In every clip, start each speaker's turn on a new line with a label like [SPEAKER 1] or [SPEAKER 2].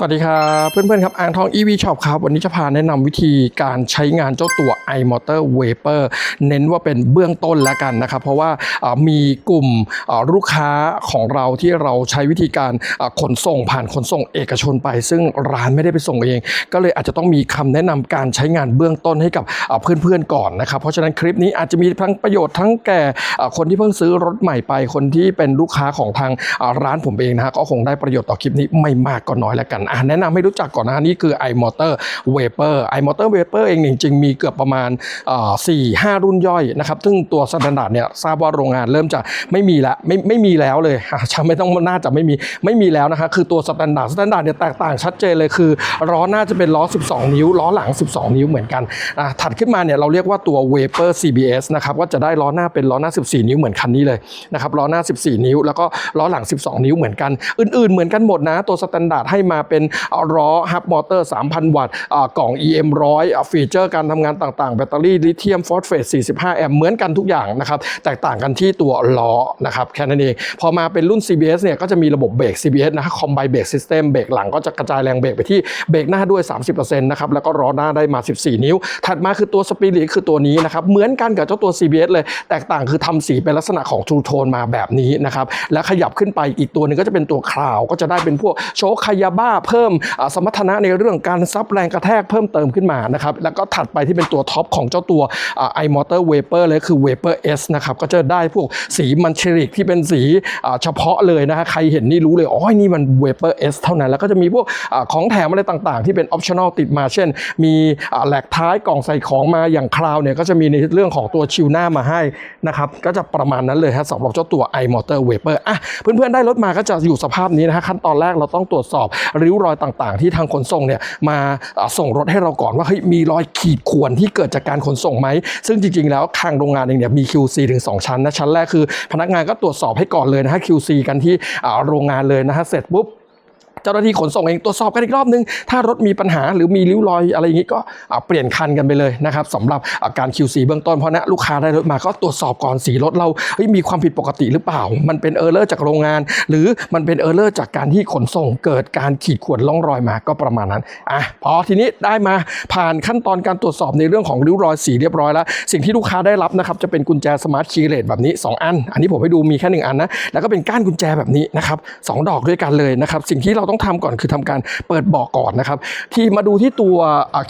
[SPEAKER 1] สวัสดีครับเพื่อนๆครับอ่างทอง EV Shop ครับ วันนี้จะพาแนะนำวิธีการใช้งานเจ้าตัว iMotor Vapor เน้นว่าเป็นเบื้องต้นแล้วกันนะครับ เพราะว่ามีกลุ่มลูกค้าของเราที่เราใช้วิธีการขนส่งผ่านขนส่งเอกชนไป ซึ่งร้านไม่ได้ไปส่งเอง ก็เลยอาจจะต้องมีคำแนะนำการใช้งานเบื้องต้นให้กับเพื่อนๆก่อนนะครับ เพราะฉะนั้นคลิปนี้อาจจะมีทั้งประโยชน์ทั้งแก่คนที่เพิ่งซื้อรถใหม่ไปคนที่เป็นลูกค้าของทางร้านผมเองนะฮะก็คงได้ประโยชน์ต่อคลิปนี้ไม่มากก็น้อยแล้วกันอะแนะนำให้รู้จักก่อนนะฮะนี่คือ iMotor Vapor iMotor Vapor เองจริงๆมีเกือบประมาณสี่ห้ารุ่นย่อยนะครับซึ่งตัวสแตนดาร์ดเนี่ยทราบว่าโรงงานเริ่มจะไม่มีแล้วไม่ไม่มีแล้วเลยอะจะไม่ต้องน่าจะไม่มีไม่มีแล้วนะฮะคือตัวสแตนดาร์ดสแตนดาร์ดเนี่ยแตกต่างชัดเจนเลยคือล้อหน้าจะเป็นล้อ 12 นิ้ว ล้อหลัง 12 นิ้วเหมือนกันอะถัดขึ้นมาเนี่ยเราเรียกว่าตัว Vapor CBS นะครับก็จะได้ล้อหน้าเป็นล้อหน้า 14 นิ้วเหมือนคันนี้เลยนะครับล้อหน้า 14 นิ้ว แล้วก็ล้อหลัง 12 นิ้วเหมือนกัน อื่นๆเหมือนกันหมดนะตัวสแตนดาร์ดให้มาเป็นล้อฮับมอเตอร์ 3,000 วัตต์กล่อง EM 100อะฟีเจอร์การทำงานต่างๆ แบตเตอรี่ลิเธียมฟอสเฟต 45 แอมป์เหมือนกันทุกอย่างนะครับแตกต่างกันที่ตัวล้อนะครับแค่นั้นเองพอมาเป็นรุ่น CBS เนี่ยก็จะมีระบบเบรก CBS นะครับคอมไบเบรกซิสเต็มเบรกหลังก็จะกระจายแรงเบรกไปที่เบรกหน้าด้วย 30%นะครับแล้วก็ล้อหน้าได้มา 14 นิ้ว ถัดมาคือตัวสปีริคือตัวนี้นะครับเหมือนกันกับเจ้าตัว CBS เลย แตกต่างคือทำสีเป็นลักษณะของ True Tone มาแบบนี้นะครับแล้วขยับขึ้นไปอีกตัวหนึ่งก็จะเป็นตัวคลาวก็จะได้เป็นพวกโชคคายาบ้าเพิ่มสมรรถนะในเรื่องการซับแรงกระแทกเพิ่มเติมขึ้นมานะครับแล้วก็ถัดไปที่เป็นตัวท็อปของเจ้าตัวไอ่า iMotor Vapor เลยคือ Vapor S นะครับก็จะได้พวกสีมันเชริกที่เป็นสีเฉพาะเลยนะฮะใครเห็นนี่รู้เลยอ๋อนี่มัน Vapor S เท่านั้น แล้วก็จะมีพวกอของแถมอะไรต่างๆ ที่เป็น optional ติดมา เช่น มีแหลกท้ายกล่องใส่ของมาอย่างคราวเนี่ยก็จะมีในเรื่องของตัวชิลหน้ามาให้นะครับก็จะประมาณนั้นเลยฮะสำหรับเจ้าตัว iMotor Vapor อะเพื่อนๆได้รถมาก็จะอยู่สภาพนี้นะฮะขั้นตอนแรกเราต้องตรวจสอบริ้วรอยต่างๆ ที่ทางขนส่งเนี่ยมาส่งรถให้เราก่อนว่าเฮ้ยมีรอยขีดข่วนที่เกิดจากการขนส่งไหม ซึ่งจริงๆ แล้วทางโรงงานเองเนี่ยมี QC ถึง 2 ชั้นนะชั้นแรกคือ พนักงานก็ตรวจสอบให้ก่อนเลยนะฮะ QC กันที่โรงงานเลยนะฮะเสร็จปุ๊บ จ้าหน้าที่ขนส่งเองตรวจสอบกันอีกรอบนึง ถ้ารถมีปัญหาหรือมีริ้วรอยอะไรอย่างนี้ก็เปลี่ยนคันกันไปเลยนะครับสำหรับอาการ QC เบื้องต้นเพราะนะลูกค้าได้รถมาก็ตรวจสอบก่อนสีรถเราเฮ้ยมีความผิดปกติหรือเปล่า มันเป็นเออร์เลอร์จากโรงงาน หรือมันเป็นเออร์เลอร์จากการที่ขนส่งเกิดการขีดข่วนล่องรอยมาก็ประมาณนั้นอะพอทีนี้ได้มาผ่านขั้นตอนการตรวจสอบในเรื่องของริ้วรอยสีเรียบร้อยแล้ว สิ่งที่ลูกค้าได้รับนะครับจะเป็นกุญแจสมาร์ทคีย์เลสแบบนี้ 2 อัน อันนี้ผมให้ดูมีแค่หนึ่งอันนะแล้วก็เป็นก้านกุญแจแบบนี้นะครับสดอกด้วยกันเลยนะครับสิ่งที่เราต้องทำก่อนคือทำการเปิดเบาะก่อนนะครับที่มาดูที่ตัว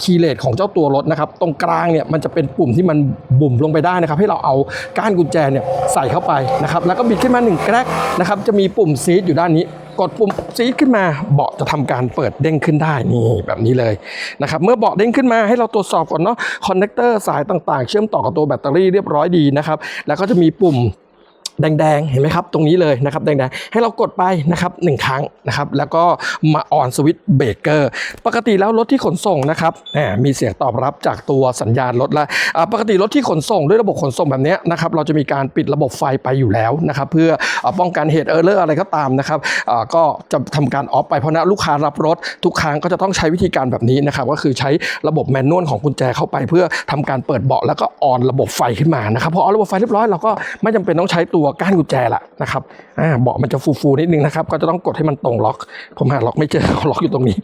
[SPEAKER 1] คีย์เลสของเจ้าตัวรถนะครับตรงกลางเนี่ยมันจะเป็นปุ่มที่มันบุ่มลงไปได้นะครับให้เราเอาก้านกุญแจเนี่ยใส่เข้าไปนะครับแล้วก็บิดขึ้นมาหนึ่งแกรกนะครับจะมีปุ่มซีดอยู่ด้านนี้กดปุ่มซีดขึ้นมาเบาะจะทำการเปิดเด้งขึ้นได้นี่แบบนี้เลยนะครับเมื่อเบาะเด้งขึ้นมาให้เราตรวจสอบก่อนเนาะคอนเนคเตอร์สายต่างๆ เชื่อมต่อกับตัวแบตเตอรี่เรียบร้อยดีนะครับแล้วก็จะมีปุ่ม แดงๆ เห็นไหมครับ ตรงนี้เลยนะครับแดงๆ ให้เรากดไปนะครับหนึ่งครั้งนะครับ แล้วก็มาออนสวิตช์เบรกเกอร์ ปกติแล้วรถที่ขนส่งนะครับมีเสียงตอบรับจากตัวสัญญาณรถแล้วปกติรถที่ขนส่งด้วยระบบขนส่งแบบนี้นะครับ เราจะมีการปิดระบบไฟไปอยู่แล้วนะครับ เพื่ออป้องกันเหตุเออร์เลอร์อะไรก็ตามนะครับก็จะทำการออฟไปเพราะนะลูกค้ารับรถทุกครั้งก็จะต้องใช้วิธีการแบบนี้นะครับ ก็คือใช้ระบบแมนนวลของกุญแจเข้าไป เพื่อทำการเปิดเบาะแล้วก็ออนระบบไฟขึ้นมานะครับพอออนระบบไฟเรียบร้อยเราก็ไม่จำเป็นต้องใช้ตัวก้านกุญแจละนะครับอ่าเบาะมันจะฟูๆนิดนึงนะครับ ก็จะต้องกดให้มันตรงล็อก ผมหาล็อกไม่เจอล็อกอยู่ตรงนี้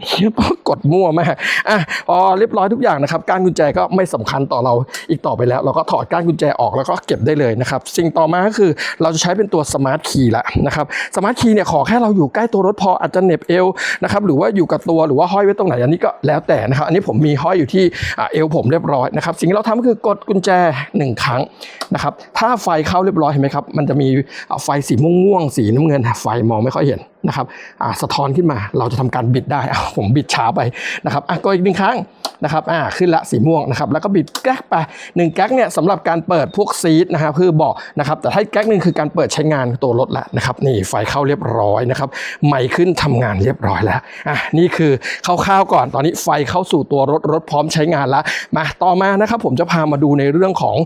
[SPEAKER 1] กดมั่วมากอะพอเรียบร้อยทุกอย่างนะครับก้านกุญแจก็ไม่สำคัญต่อเราอีกต่อไปแล้ว เราก็ถอดก้านกุญแจออกแล้วก็เก็บได้เลยนะครับ สิ่งต่อมาก็คือเราจะใช้เป็นตัวสมาร์ทคีย์ละนะครับสมาร์ทคีย์เนี่ยขอแค่เราอยู่ใกล้ตัวรถพออาจจะเหน็บเอวนะครับหรือว่าอยู่กับตัวหรือว่าห้อยไว้ตรงไหนอันนี้ก็แล้วแต่นะครับอันนี้ผมมีห้อยอยู่ที่อเอวผมเรียบร้อยนะครับสิ่งที่เราทำก็คือกดกุญแจหนึ่งครั้งนะครับถ้าไฟเข้าเรียบร้อยเห็นไหมครับมันจะมีอ่าไฟสีม่วงๆสีน้ำเงินไฟมองไม่ค่อยเห็น นะครับสะท้อนขึ้นมาเราจะทำการบิดได้ผมบิดช้าไปนะครับอะก็อีกหนึ่งครั้งนะครับอ่าขึ้นละสีม่วงนะครับแล้วก็บิดแก๊กไปหนึ่งแก๊กเนี่ยสำหรับการเปิดพวกซีดนะครับคือเบาะนะครับแต่ถ้าแก๊กหนึ่งคือการเปิดใช้งานตัวรถละนะครับนี่ไฟเข้าเรียบร้อยนะครับไมค์ขึ้นทำงานเรียบร้อยแล้วอะนี่คือคร่าวๆก่อนตอนนี้ไฟเข้าสู่ตัวรถรถพร้อมใช้งานแล้วมาต่อมานะครับผมจะพามาดูในเรื่องของ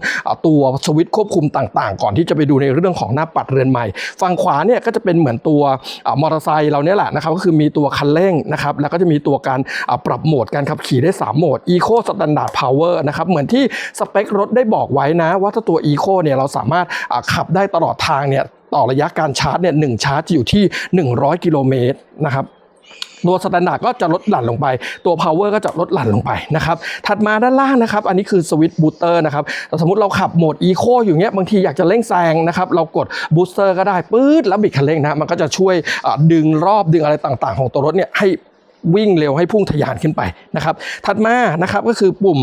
[SPEAKER 1] ตัวสวิตช์ควบคุมต่างๆ ก่อนที่จะไปดูในเรื่องของหน้าปัดเรือนใหม่ฝั่งขวาเนี่ยก็จะเป็นเหมือนตัวมอเตอร์ไซค์เราเนี่ยแหละนะครับก็คือมีตัวคันเร่งนะครับแล้วก็จะมีตัวการปรับโหมดการขับขี่ได้ 3 โหมด Eco Standard Power นะครับเหมือนที่สเปครถได้บอกไว้นะ ว่าถ้าตัว Eco เนี่ยเราสามารถขับได้ตลอดทางเนี่ยต่อระยะการชาร์จเนี่ยหนึ่งชาร์จจะอยู่ที่ 100 กิโลเมตรนะครับ ตัวสแตนดาร์ดก็จะลดหลั่นลงไป ตัว power ก็จะลดหลั่นลงไปนะครับ ถัดมาด้านล่างนะครับ อันนี้คือสวิตช์บูสเตอร์นะครับ สมมติเราขับโหมด eco อยู่เงี้ย บางทีอยากจะเร่งแซงนะครับ เรากดบูสเตอร์ก็ได้ปื๊ดแล้วบิดคันเร่งนะ มันก็จะช่วยดึงรอบดึงอะไรต่างๆ ของตัวรถเนี่ยให้ วิ่งเร็วให้พุ่งทะยานขึ้นไปนะครับ ถัดมานะครับก็คือปุ่ม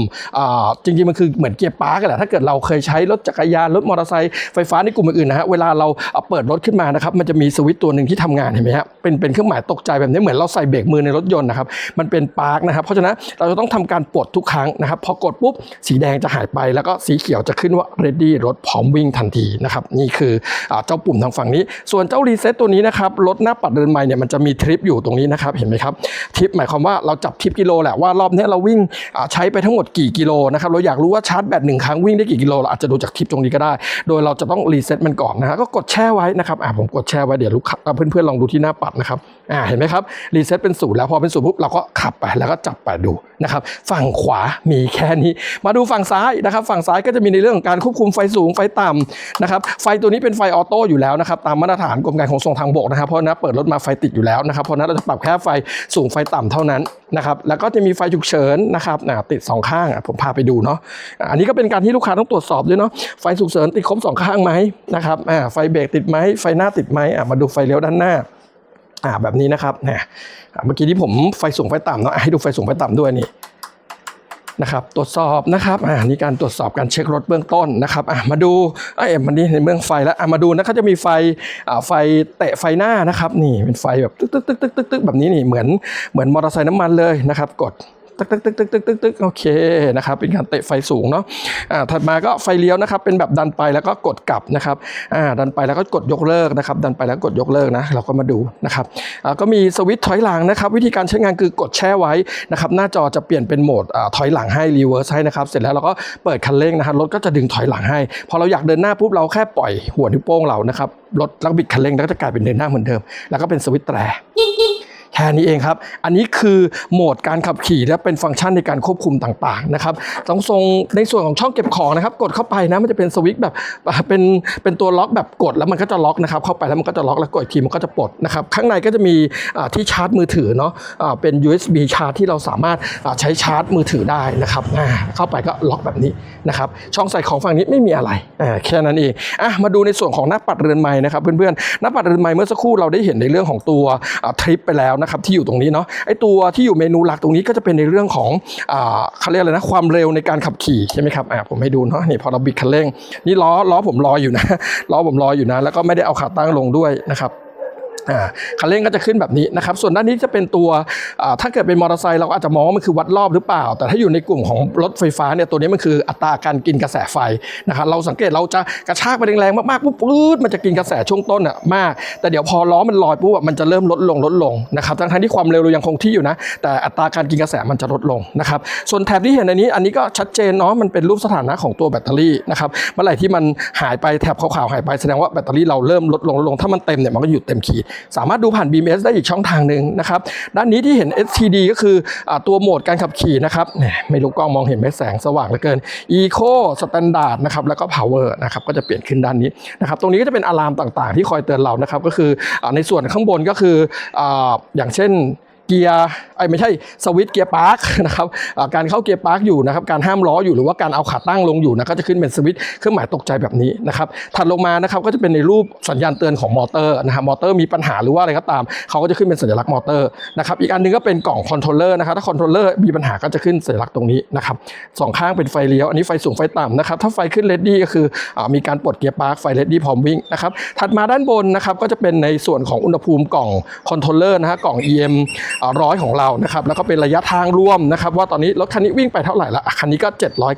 [SPEAKER 1] จริงๆมันคือเหมือนเกียร์ปาร์กแหละถ้าเกิดเราเคยใช้รถจักรยานรถมอเตอร์ไซค์ไฟฟ้าในกลุ่มอื่นๆนะฮะเวลาเราเปิดรถขึ้นมานะครับมันจะมีสวิตช์ตัวหนึ่งที่ทำงานเห็นไหมฮะเป็นเป็นเครื่องหมายตกใจแบบนี้เหมือนเราใส่เบรกมือในรถยนต์นะครับมันเป็นปาร์กนะครับเพราะฉะนั้นเราจะต้องทำการปลดทุกครั้งนะครับพอกดปุ๊บสีแดงจะหายไป แล้วก็สีเขียวจะขึ้นว่า ready รถพร้อมวิ่งทันทีนะครับนี่คืออเจ้าปุ่มทางฝั่งนี้ ส่วนเจ้ารีเซ็ตตัวนี้นะครับรถหน้าปัดเดินใหม่เนี่ยมันจะมีทริปอยู่ตรงนี้นะครับเห็นไหมครับทิปหมายความว่าเราจับทิปกิโลแหละว่ารอบนี้เราวิ่งใช้ไปทั้งหมดกี่กิโลนะครับเราอยากรู้ว่าชาร์จแบตหนึ่งครั้งวิ่งได้กี่กิโลเราอาจจะดูจากทิปตรงนี้ก็ได้ โดยเราจะต้องรีเซ็ตมันก่อนนะฮะก็กดแช่ไว้นะครับอ่าผมกดแช่ไว้เดี๋ยวลูกค้าเพื่อนๆลองดูที่หน้าปัดนะครับอ่าเห็นไหมครับรีเซ็ตเป็นศูนย์แล้วพอเป็นศูนย์ปุ๊บเราก็ขับไปแล้วก็จับไปดูนะครับฝั่งขวามีแค่นี้ มาดูฝั่งซ้ายนะครับ ฝั่งซ้ายก็จะมีในเรื่องของการควบคุมไฟสูงไฟต่ำนะครับไฟตัวนี้เป็นไฟออโต้อยู่แล้วนะครับตามมาตรฐานกรมการขนส่งทางบกนะครับเพราะฉะนั้นเปิดรถมาไฟติดอยู่แล้วนะครับเพราะฉะนั้นเราจะปรับแค่ไฟสูงไฟไฟต่ำเท่านั้นนะครับแล้วก็จะมีไฟฉุกเฉินนะครับนะติดสองข้างผมพาไปดูเนาะอันนี้ก็เป็นการที่ลูกค้าต้องตรวจสอบด้วยเนาะไฟฉุกเฉินติดครบสองข้างไหมนะครับไฟเบรกติดไหมไฟหน้าติดไหมมาดูไฟเลี้ยวด้านหน้าแบบนี้นะครับเนี่ยเมื่อกี้ที่ผมไฟสูงไฟต่ำเนาะอะให้ดูไฟสูงไฟต่ำด้วยนี่ นะครับตรวจสอบนะครับอ่านี่การตรวจสอบการเช็ครถเบื้องต้นนะครับอะมาดูเอ้ยมันนี่ในเมืองไฟแล้วอะมาดูนะครับจะมีไฟอ่าไฟเตะไฟหน้านะครับนี่เป็นไฟแบบตึ๊กตึ๊กตึ๊กตึ๊กตึ๊กตึ๊กแบบนี้นี่เหมือนเหมือนมอเตอร์ไซค์น้ำมันเลยนะครับกด ตึ๊กตึ๊กตึ๊กตึ๊กตึ๊กตึ๊กตึกโอเคนะครับเป็นการเตะไฟสูงเนาะอ่าถัดมาก็ไฟเลี้ยวนะครับเป็นแบบดันไปแล้วก็กดกลับนะครับอ่าดันไปแล้วก็กดยกเลิกนะครับดันไปแล้วกดยกเลิกนะเราก็มาดูนะครับอ่าก็มีสวิตช์ถอยหลังนะครับวิธีการใช้งานคือกดแช่ไว้นะครับหน้าจอจะเปลี่ยนเป็นโหมดอ่าถอยหลังให้รีเวิร์สให้นะครับเสร็จแล้วเราก็เปิดคันเร่งนะครับรถก็จะดึงถอยหลังให้ พอเราอยากเดินหน้าปุ๊บเราแค่ปล่อยหัวนิ้วโป้งเรานะครับรถแล้วบิดคันเร่งแล้วก็จะกลายเป็นเดินหน้าเหมือนเดิม แล้วก็เป็นสวิตช์แตร แค่นี้เองครับ อันนี้คือโหมดการขับขี่และเป็นฟังก์ชันในการควบคุมต่างๆนะครับต้องทรงในส่วนของช่องเก็บของนะครับ กดเข้าไปนะมันจะเป็นสวิตช์แบบเป็นเป็นตัวล็อกแบบกดแล้วมันก็จะล็อกนะครับเข้าไปแล้วมันก็จะล็อกแล้วกดอีกทีมันก็จะปลดนะครับข้างในก็จะมีที่ชาร์จมือถือเนาะเป็น USB ชาร์จที่เราสามารถใช้ชาร์จมือถือได้นะครับเข้าไปก็ล็อกแบบนี้นะครับช่องใส่ของฝั่งนี้ไม่มีอะไรอ่าแค่นั้นเองอะมาดูในส่วนของหน้าปัดเรือนไม้นะครับเพื่อนๆหน้าปัดเรือนไม้เมื่อสักครู่เราได้เห็นในเรื่องของตัวทริปไปแล้วนะครับที่อยู่ตรงนี้เนาะไอตัวที่อยู่เมนูหลักตรงนี้ก็จะเป็นในเรื่องของอ่าเขาเรียกอะไรนะความเร็วในการขับขี่ใช่ไหมครับอ่าผมให้ดูเนาะนี่พอเราบิดคันเร่ง นี่ล้อล้อผมลอยอยู่นะล้อผมลอยอยู่นะ แล้วก็ไม่ได้เอาขาตั้งลงด้วยนะครับ คันเร่งก็จะขึ้นแบบนี้นะครับส่วนด้านนี้จะเป็นตัวถ้าเกิดเป็นมอเตอร์ไซค์เราก็อาจจะมองว่ามันคือวัดรอบหรือเปล่า แต่ถ้าอยู่ในกลุ่มของรถไฟฟ้าเนี่ยตัวนี้มันคืออัตราการกินกระแสไฟนะครับเราสังเกตเราจะกระชากไปแรงๆมากๆปุ๊บปื๊ดมันจะกินกระแสช่วงต้นอะมาก แต่เดี๋ยวพอล้อมันลอยปุ๊บมันจะเริ่มลดลงลดลงนะครับทั้งที่ความเร็วเรายังคงที่อยู่นะ แต่อัตราการกินกระแสมันจะลดลงนะครับส่วนแถบที่เห็นอันนี้ อันนี้ก็ชัดเจนเนาะมันเป็นรูปสถานะของตัวแบตเตอรี่นะครับเมื่อไหร่ที่มันหายไปแถบขาวๆหายไปแสดงว่าแบตเตอรี่เราเริ่มลดลงลดลงถ้ามันเต็มเนี่ยมันก็อยู่เต็มขีดสามารถดูผ่าน BMS ได้อีกช่องทางหนึ่งนะครับ ด้านนี้ที่เห็น STD ก็คืออตัวโหมดการขับขี่นะครับไม่รู้กล้องมองเห็นไหมแสงสว่างเหลือเกิน Eco Standard นะครับแล้วก็ Power นะครับก็จะเปลี่ยนขึ้นด้านนี้นะครับตรงนี้ก็จะเป็นอะลามต่างๆ ที่คอยเตือนเรานะครับก็คืออในส่วนข้างบนก็คือออย่างเช่น เกียร์ไอ้ไม่ใช่สวิตช์เกียร์ปาร์คนะครับการเข้าเกียร์ปาร์คอยู่นะครับการห้ามล้ออยู่หรือว่าการเอาขาตั้งลงอยู่นะก็จะขึ้นเป็นสวิตช์เครื่องหมายตกใจแบบนี้นะครับถัดลงมานะครับก็จะเป็นในรูปสัญญาณเตือนของมอเตอร์นะครับมอเตอร์มีปัญหาหรือว่าอะไรก็ตามเขาก็จะขึ้นเป็นสัญลักษณ์มอเตอร์นะครับอีกอันหนึงก็เป็นกล่องคอนโทรลเลอร์นะครับถ้าคอนโทรลเลอร์มีปัญหาก็จะขึ้นสัญลักษณ์ตรงนี้นะครับสองข้างเป็นไฟเลี้ยวอันนี้ไฟสูงไฟต่ำนะครับถ้าไฟขึ้นเลดดี้ก็คืออมีการปลดเกียร์ปาร์คไฟเลดดี้พร้อมวิ่งนะครับถัดมาด้านบนนะครับก็จะเป็นในส่วนของอุณหภูมิกล่องคอนโทรลเลอร์นะฮะกล่อง EM ร้อยของเรานะครับแล้วก็เป็นระยะทางรวมนะครับว่าตอนนี้รถคันนี้วิ่งไปเท่าไหร่ละคันนี้ก็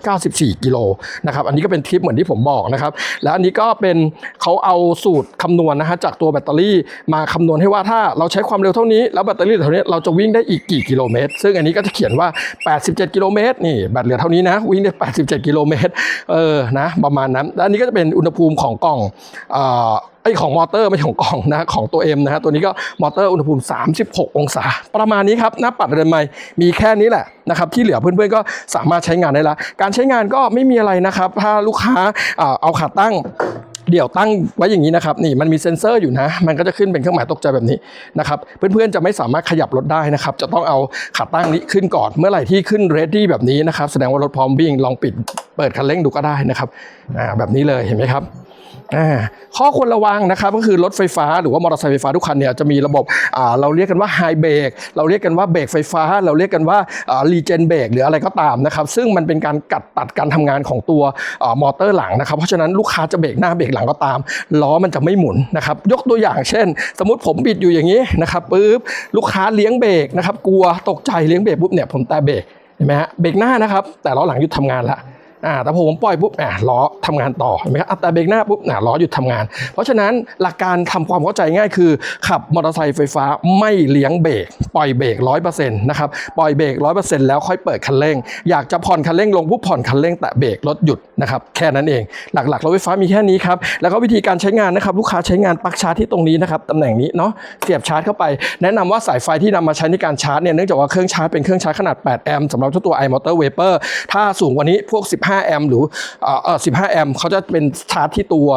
[SPEAKER 1] 794 กิโลนะครับอันนี้ก็เป็นทริปเหมือนที่ผมบอกนะครับแล้วอันนี้ก็เป็นเขาเอาสูตรคำนวณนะฮะจากตัวแบตเตอรี่มาคำนวณให้ว่าถ้าเราใช้ความเร็วเท่านี้แล้วแบตเตอรี่เหล่านี้เราจะวิ่งได้อีกกี่กิโลเมตร ซึ่งอันนี้ก็จะเขียนว่า 87 กิโลเมตรนี่แบตเหลือเท่านี้นะวิ่งได้ 87 กิโลเมตรเออนะประมาณนั้นแล้วอันนี้ก็จะเป็นอุณหภูมิของกล่องอ่า ไอของมอเตอร์ไม่ของกล่องนะของตัว M นะฮะตัวนี้ก็มอเตอร์อุณหภูมิ 36 องศา ประมาณนี้ครับหน้าปัดเรือนไม้มีแค่นี้แหละนะครับที่เหลือเพื่อนๆก็สามารถใช้งานได้ละ การใช้งานก็ไม่มีอะไรนะครับถ้าลูกค้าเอาขาตั้งเดี๋ยวตั้งไว้อย่างนี้นะครับนี่มันมีเซ็นเซอร์อยู่นะ มันก็จะขึ้นเป็นเครื่องหมายตกใจแบบนี้นะครับเพื่อนๆจะไม่สามารถขยับรถได้นะครับ จะต้องเอาขาตั้งนี้ขึ้นก่อนเมื่อไหร่ที่ขึ้น ready แบบนี้นะครับ แสดงว่ารถพร้อมวิ่งลองปิดเปิดคันเร่งดูก็ได้นะครับแบบนี้เลยเห็นไหมครับ ข้อควรระวังนะครับก็คือรถไฟฟ้าหรือว่ามอเตอร์ไซค์ไฟฟ้าทุกคันเนี่ยจะมีระบบเราเรียกกันว่าไฮเบรกเราเรียกกันว่าเบรกไฟฟ้า เราเรียกกันว่ารีเจนเบรกหรืออะไรก็ตามนะครับซึ่งมันเป็นการกัดตัดการทำงานของตัวอมอเตอร์หลังนะครับเพราะฉะนั้นลูกค้าจะเบรกหน้าเบรกหลังก็ตามล้อมันจะไม่หมุนนะครับยกตัวอย่างเช่น สมมติผมบิดอยู่อย่างนี้นะครับปุ๊บลูกค้าเลี้ยงเบรกนะครับกลัวตกใจเลี้ยงเบรกปุ๊บเนี่ยผมแต่เบรกเห็นไหมฮะเบรกหน้านะครับแต่ล้อหลังหยุดทำงานละ อ่าแต่พอผมปล่อยปุ๊บอ่าล้อทำงานต่อเห็นไหมครับอะแต่เบรกหน้าปุ๊บอ่าล้อหยุดทำงาน เพราะฉะนั้นหลักการทำความเข้าใจง่ายคือ ขับมอเตอร์ไซค์ไฟฟ้าไม่เลี้ยงเบรกปล่อยเบรกร้อยเปอร์เซ็นต์นะครับปล่อยเบรกร้อยเปอร์เซ็นต์แล้วค่อยเปิดคันเร่ง อยากจะผ่อนคันเร่งลงปุ๊บผ่อนคันเร่งแตะเบรกรถหยุดนะครับแค่นั้นเอง หลักๆรถไฟฟ้ามีแค่นี้ครับแล้วก็วิธีการใช้งานนะครับลูกค้าใช้งานปลั๊กชาร์จที่ตรงนี้นะครับตำแหน่งนี้เนาะเสียบชาร์จเข้าไป แนะนำว่าสายไฟที่นำมาใช้ในการชาร์จเนี่ยเนื่องจากว่าเครื่องชาร์จเป็นเครื่องชาร์จขนาด 8 แอมป์สำหรับเจ้าตัว iMotor Vapor ถ้าสูงกว่านี้พวก15 แอมป์หรือเอ่อ15 แอมป์เขาจะเป็นชาร์จที่ตัว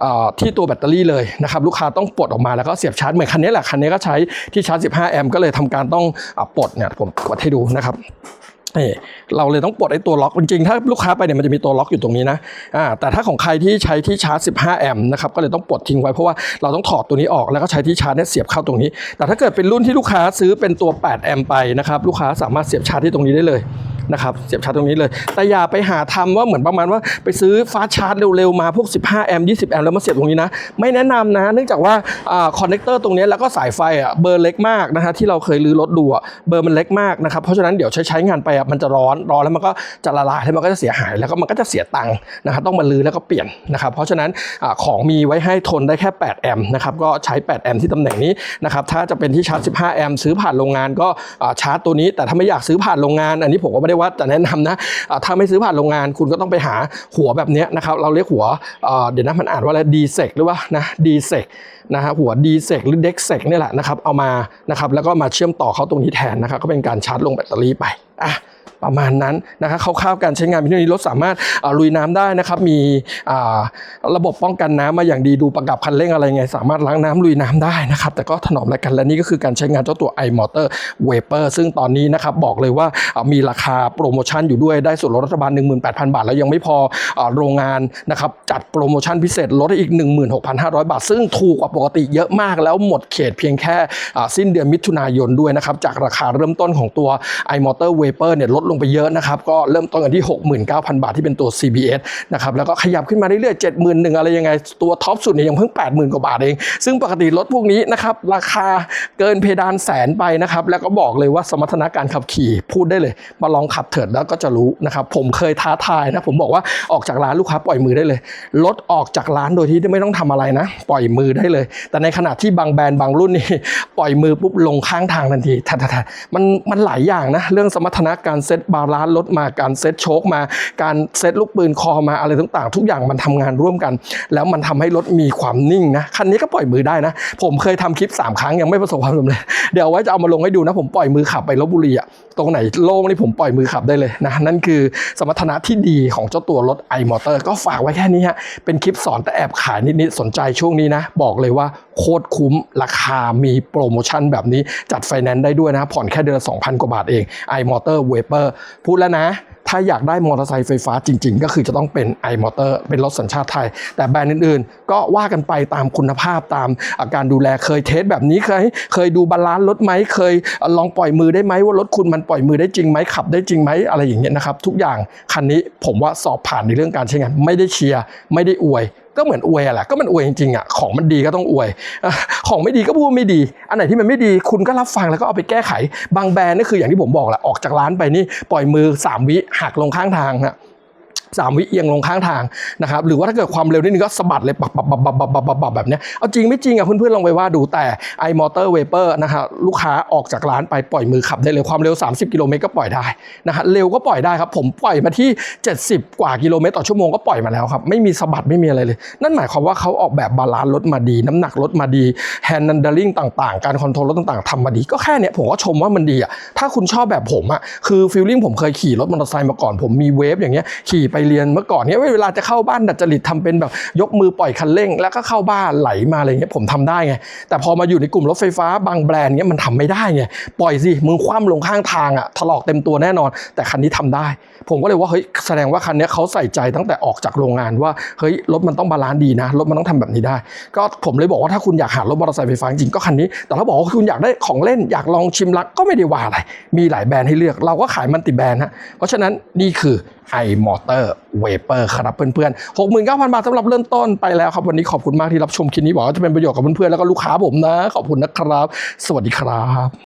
[SPEAKER 1] เอ่อที่ตัวแบตเตอรี่เลยนะครับลูกค้าต้องปลดออกมาแล้วก็เสียบชาร์จเหมือนคันนี้แหละคันนี้ก็ใช้ที่ชาร์จ 15 แอมป์ก็เลยทำการต้องอปลดเนี่ยผมกดให้ดูนะครับนี่เราเลยต้องปลดไอ้ตัวล็อกจริงๆ ถ้าลูกค้าไปเนี่ยมันจะมีตัวล็อกอยู่ตรงนี้นะอ่าแต่ถ้าของใครที่ใช้ที่ชาร์จ 15 แอมป์นะครับก็เลยต้องปลดทิ้งไว้เพราะว่าเราต้องถอดตัวนี้ออกแล้วก็ใช้ที่ชาร์จเนี่ยเสียบเข้าตรงนี้ แต่ถ้าเกิดเป็นรุ่นที่ลูกค้าซื้อเป็นตัว 8 แอมป์ไปนะครับลูกค้าสามารถเสียบชาร์จที่ตรงนี้ได้เลยนะครับเสียบชาร์จตรงนี้เลย แต่อย่าไปหาทำว่าเหมือนประมาณว่าไปซื้อฟาสชาร์จเร็วๆมาพวก 15 แอมป์ 20 แอมป์แล้วมาเสียบตรงนี้นะ ไม่แนะนำนะ เนื่องจากว่าคอนเนคเตอร์ตรงนี้แล้วก็สายไฟอะเบอร์เล็กมากนะฮะที่เราเคยรื้อรถดูอะเบอร์มันเล็กมากนะครับ เพราะฉะนั้นเดี๋ยวใช้ใช้งานไปอะมันจะร้อนร้อนแล้วมันก็จะละลายแล้วมันก็จะเสียหายแล้วก็มันก็จะเสียตังค์นะครับต้องมาลื้อแล้วก็เปลี่ยนนะครับเพราะฉะนั้นอของมีไว้ให้ทนได้แค่ 8 แอมป์นะครับก็ใช้ 8 แอมป์ที่ตำแหน่งนี้นะครับถ้าจะเป็นที่ชาร์จ 15 แอมป์ซื้อผ่านโรงงานก็ชาร์จตัวนี้แต่ถ้าไม่อยากซื้อผ่านโรงงานอันนี้ผมก็ไม่ได้ว่าจะแนะนำนะถ้าไม่ซื้อผ่านโรงงานคุณก็ต้องไปหาหัวแบบนี้นะครับเราเรียกหัวเดี๋ยวนะมันอ่านว่าอะไรดีเซกหรือว่านะดีเซกนะฮะหัวดีเซกหรือเด็กเซกนี่แหละนะครับเอามานะครับแล้วก็มาเชื่อมต่อเข้าตรงนี้แทนนะครับก็เป็นการชาร์จลงแบตเตอรี่ไปอะ ประมาณนั้นนะครับคร่าวๆการใช้งานพิธีนี้รถสามารถลุยน้ำได้นะครับ มีระบบป้องกันน้ำมาอย่างดีดูประกับคันเร่งอะไรไง สามารถล้างน้ำลุยน้ำได้นะครับ แต่ก็ถนอมรายกันและนี่ก็คือการใช้งานเจ้าตัว iMotor Vapor ซึ่งตอนนี้นะครับบอกเลยว่ามีราคาโปรโมชั่นอยู่ด้วยได้ส่วนลดรัฐบาล 18,000 บาท แล้วยังไม่พอโรงงานนะครับจัดโปรโมชั่นพิเศษลดให้อีก 16,500 บาท ซึ่งถูกกว่าปกติเยอะมากแล้วหมดเขตเพียงแค่สิ้นเดือนมิถุนายนด้วยนะครับจากราคาเริ่มต้นของตัว iMotor Vapor เนี่ยลดลงไปเยอะนะครับ ก็เริ่มต้นกันที่ 69,000 บาทที่เป็นตัว CBS นะครับแล้วก็ขยับขึ้นมาเรื่อยๆ71,000อะไรยังไง ตัวท็อปสุดเนี่ยยังเพิ่ง 80,000 กว่าบาทเอง ซึ่งปกติรถพวกนี้นะครับราคาเกินเพดานแสนไปนะครับแล้วก็บอกเลยว่าสมรรถนะการขับขี่พูดได้เลย มาลองขับเถิดแล้วก็จะรู้นะครับผมเคยท้าทายนะผมบอกว่าออกจากร้านลูกค้าปล่อยมือได้เลยรถออกจากร้านโดยที่ไม่ต้องทำอะไรนะ ปล่อยมือได้เลย แต่ในขณะที่บางแบรนด์บางรุ่นนี่ปล่อยมือปุ๊บลงข้างทางทันทีทันทันมันมันหลายอย่างนะเรื่องสมรรถนะการเซตบาลานซ์รถมาการเซตโชคมา การเซตลูกปืนคอมาอะไรต่างๆ ทุกอย่างมันทำงานร่วมกัน แล้วมันทำให้รถมีความนิ่งนะคันนี้ก็ปล่อยมือได้นะ ผมเคยทำคลิป 3 ครั้งยังไม่ประสบความสำเร็จเดี๋ยวไว้จะเอามาลงให้ดูนะ ผมปล่อยมือขับไปลบบุรีอะตรงไหนโล่งนี่ผมปล่อยมือขับได้เลยนะนั่นคือสมรรถนะที่ดีของเจ้าตัวรถ iMotor ก็ฝากไว้แค่นี้ฮะเป็นคลิปสอนแต่แอบขายนิดๆสนใจช่วงนี้นะ บอกเลยว่าโคตรคุ้มราคามีโปรโมชั่นแบบนี้จัดไฟแนนซ์ได้ด้วยนะ ผ่อนแค่เดือนละ2,000 กว่าบาทเอง iMotor Vapor พูดแล้วนะถ้าอยากได้มอเตอร์ไซค์ไฟฟ้าจริง ๆ ก็คือจะต้องเป็น iMotor เป็นรถสัญชาติไทย แต่แบรนด์อื่นๆ ก็ว่ากันไปตามคุณภาพตามอาการดูแลเคยเทสแบบนี้เคยเคยดูบาลานซ์รถไหมเคยลองปล่อยมือได้ไหมว่ารถคุณมันปล่อยมือได้จริงไหมขับได้จริงไหมอะไรอย่างเงี้ยนะครับทุกอย่างคันนี้ผมว่าสอบผ่านในเรื่องการใช้งานไม่ได้เชียร์ไม่ได้อวย ก็เหมือนอวยอะแหละก็มันอวยจริงๆอะของมันดีก็ต้องอวย ของไม่ดีก็พูดไม่ดี อันไหนที่มันไม่ดีคุณก็รับฟังแล้วก็เอาไปแก้ไข บางแบรนด์นี่คืออย่างที่ผมบอกแหละออกจากร้านไปนี่ปล่อยมือ 3 วิหักลงข้างทางนะ สามวิเอียงลงข้างทางนะครับหรือว่าถ้าเกิดความเร็วนิดนึงก็สะบัดเลยปับปับปับปับปับปับปับแบบนี้เอาจริงไม่จริงอะเพื่อนๆลองไปว่าดูแต่ไอมอเตอร์เวเปอร์นะครับลูกค้าออกจากร้านไปปล่อยมือขับได้เลยความเร็ว 30 กิโลเมตรก็ปล่อยได้นะฮะเร็วก็ปล่อยได้ครับผมปล่อยมาที่ 70 กว่ากิโลเมตรต่อชั่วโมงก็ปล่อยมาแล้วครับไม่มีสะบัดไม่มีอะไรเลย นั่นหมายความว่าเขาออกแบบบาลานซ์รถมาดี น้ำหนักรถมาดีแฮนด์นันดอริงต่างๆ การคอนโทรลรถต่างๆทำมาดีก็แค่เนี้ยผมก็ชมว่ามันดีอะถ้าคุณชอบแบบผมอะคือฟีลลิ่งผมเคยขี่รถมอเตอร์ไซค์มาก่อนผมมีเวฟอย่างเงี้ยขี่ไปเรียนเมื่อก่อนเนี้ยเวลาจะเข้าบ้านดัดจริตทำเป็นแบบยกมือปล่อยคันเร่ง แล้วก็เข้าบ้านไหลมาอะไรเงี้ยผมทำได้ไงแต่พอมาอยู่ในกลุ่มรถไฟฟ้าบางแบรนด์เนี้ยมันทำไม่ได้ไงปล่อยสิมึงคว่ำลงข้างทางอะถลอกเต็มตัวแน่นอน แต่คันนี้ทำได้ ผมก็เลยว่าเฮ้ยแสดงว่าคันนี้เขาใส่ใจตั้งแต่ออกจากโรงงานว่าเฮ้ยรถมันต้องบาลานซ์ดีนะรถมันต้องทำแบบนี้ได้ ก็ผมเลยบอกว่าถ้าคุณอยากหารถมอเตอร์ไซค์ไฟฟ้าจริงก็คันนี้ แต่ถ้าบอกว่าคุณอยากได้ของเล่นอยากลองชิมลักก็ไม่ได้ว่าอะไรมีหลายแบรนด์ให้เลือก เราก็ขายมันติแบรนด์ฮะเพราะฉะนั้นนี่คือไอมอเตอร์เวเปอร์ครับเพื่อนๆหกหมื่นเก้าพันบาทสำหรับเริ่มต้นไปแล้วครับ วันนี้ขอบคุณมากที่รับชมคลิปนี้บอกว่าจะเป็นประโยชน์กับเพื่อนๆแล้วก็ลูกค้าผมนะ ขอบคุณนะครับ สวัสดีครับ